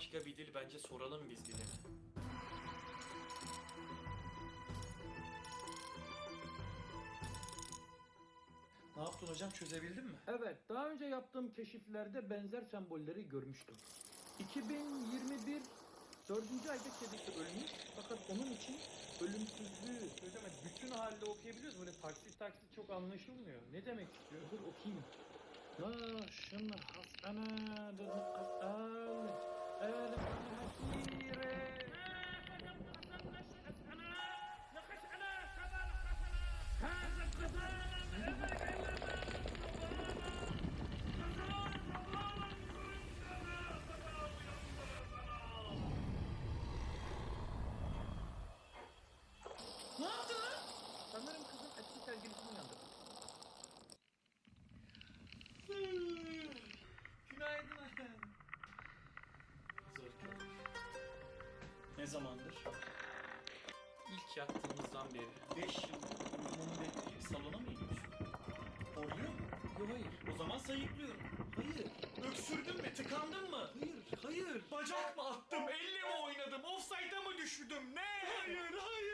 başka bir dil bence soralım biz dilini. Ne yaptın hocam çözebildin mi? Evet, daha önce yaptığım keşiflerde benzer sembolleri görmüştüm. 2021 dördüncü ayda kedisi ölmüş fakat onun için ölümsüzlüğü Hocam bütün halde okuyabiliyoruz. Böyle taksit taksit çok anlaşılmıyor. Ne demek istiyor? Dur okuyayım. La şın Ne zamandır? İlk yattığımızdan beri 5 yıl uyumumu bekleyip salona mı iniyorsun? Horluyor mu? Yok hayır. O zaman sayıklıyorum. Hayır. Öksürdün mü? Tıkandın mı? Hayır. Hayır. Bacak mı attım? Elle mi oynadım? Offside'a mı düşürdüm? Ne? Hayır, hayır.